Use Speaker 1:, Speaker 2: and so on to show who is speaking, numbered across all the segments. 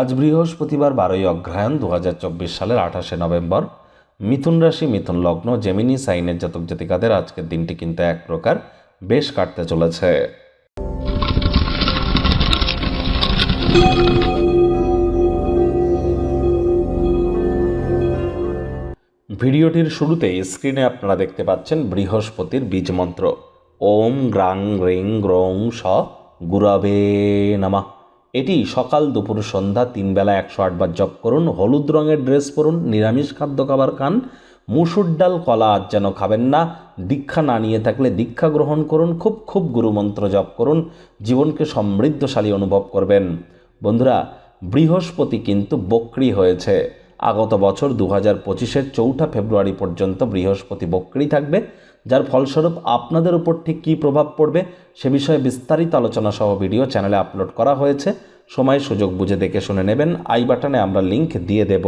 Speaker 1: আজ বৃহস্পতিবার বারোই অগ্রহায়ণ দু সালের আঠাশে নভেম্বর। মিথুন রাশি, মিথুন লগ্ন, জেমিনি, সাইনের জাতক জাতিকাদের আজকের দিনটি কিন্তু এক প্রকার বেশ কাটতে চলেছে। ভিডিওটির শুরুতে স্ক্রিনে আপনারা দেখতে পাচ্ছেন বৃহস্পতির বীজ মন্ত্র। ওম গ্রাং রিং গ্রং স গুরবে নামা। এটি সকাল দুপুর সন্ধ্যা তিন বেলা একশো আটবার জপ করুন, হলুদ রঙের ড্রেস পরুন, নিরামিষ খাদ্য খাবার খান, মুসুর ডাল, কলা আজ যেন খাবেন না, দীক্ষা না নিয়ে থাকলে দীক্ষা গ্রহণ করুন, খুব খুব গুরুমন্ত্র জপ করুন, জীবনকে সমৃদ্ধশালী অনুভব করবেন। বন্ধুরা, বৃহস্পতি কিন্তু বক্রি হয়েছে। আগত বছর দু হাজার পঁচিশের চৌঠা ফেব্রুয়ারি পর্যন্ত বৃহস্পতি বক্রি থাকবে। যার ফলস্বরূপ আপনাদের উপর ঠিক কী প্রভাব পড়বে সে বিষয়ে বিস্তারিত আলোচনা সহ ভিডিও চ্যানেলে আপলোড করা হয়েছে। সময়, সুযোগ বুঝে দেখে শুনে নেবেন। আই বাটনে আমরা লিংক দিয়ে দেব।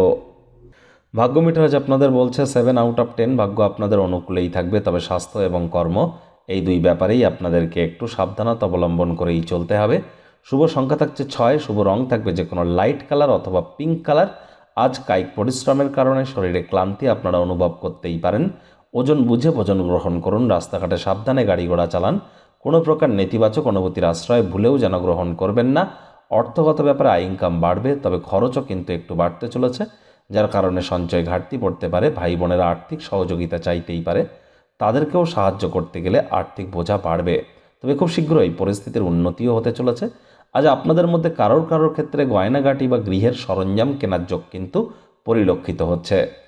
Speaker 1: ভাগ্য মিটার আজ আপনাদের বলছে সেভেন আউট অফ টেন ভাগ্য আপনাদের অনুকূলেই থাকবে, তবে স্বাস্থ্য এবং কর্ম এই দুই ব্যাপারেই আপনাদেরকে একটু সাবধানতা অবলম্বন করেই চলতে হবে। শুভ সংখ্যা থাকছে ছয়, শুভ রং থাকবে যে কোনো লাইট কালার অথবা পিঙ্ক কালার আজ কায়িক পরিশ্রমের কারণে শরীরে ক্লান্তি আপনারা অনুভব করতেই পারেন। ওজন বুঝে ভোজন গ্রহণ করুন, রাস্তাঘাটে সাবধানে গাড়ি ঘোড়া চালান। কোনো প্রকার নেতিবাচক অনুভূতির আশ্রয় ভুলেও যেন গ্রহণ করবেন না। অর্থগত ব্যাপারে আয় ইনকাম বাড়বে, তবে খরচও কিন্তু একটু বাড়তে চলেছে, যার কারণে সঞ্চয় ঘাটতি পড়তে পারে ভাই বোনেরা আর্থিক সহযোগিতা চাইতেই পারে। তাদেরকেও সাহায্য করতে গেলে আর্থিক বোঝা বাড়বে। তবে খুব শীঘ্রই পরিস্থিতির উন্নতিও হতে চলেছে। আজ আপনাদের মধ্যে কারোর কারোর ক্ষেত্রে গয়নাগাটি বা গৃহের সরঞ্জাম কেনার যোগ কিন্তু পরিলক্ষিত হচ্ছে।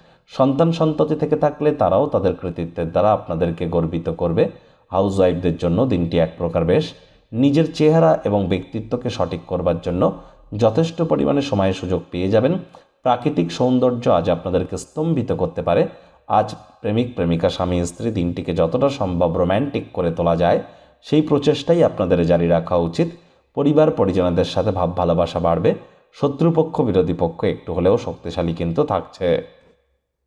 Speaker 1: সন্তান সন্ততি থেকে থাকলে তারাও তাদের কৃতিত্বের দ্বারা আপনাদেরকে গর্বিত করবে। হাউস ওয়াইফদের জন্য দিনটি এক প্রকার বেশ। নিজের চেহারা এবং ব্যক্তিত্বকে সঠিক করবার জন্য যথেষ্ট পরিমাণে সময় সুযোগ পেয়ে যাবেন। প্রাকৃতিক সৌন্দর্য আজ আপনাদেরকে স্তম্ভিত করতে পারে। আজ প্রেমিক, প্রেমিকা, স্বামী, স্ত্রী দিনটিকে যতটা সম্ভব রোম্যান্টিক করে তোলা যায়, সেই প্রচেষ্টাই আপনাদের জারি রাখা উচিত। পরিবার, পরিজনদের সাথে ভাব ভালোবাসা বাড়বে। শত্রুপক্ষ, বিরোধী পক্ষ একটু হলেও শক্তিশালী কিন্তু থাকছে।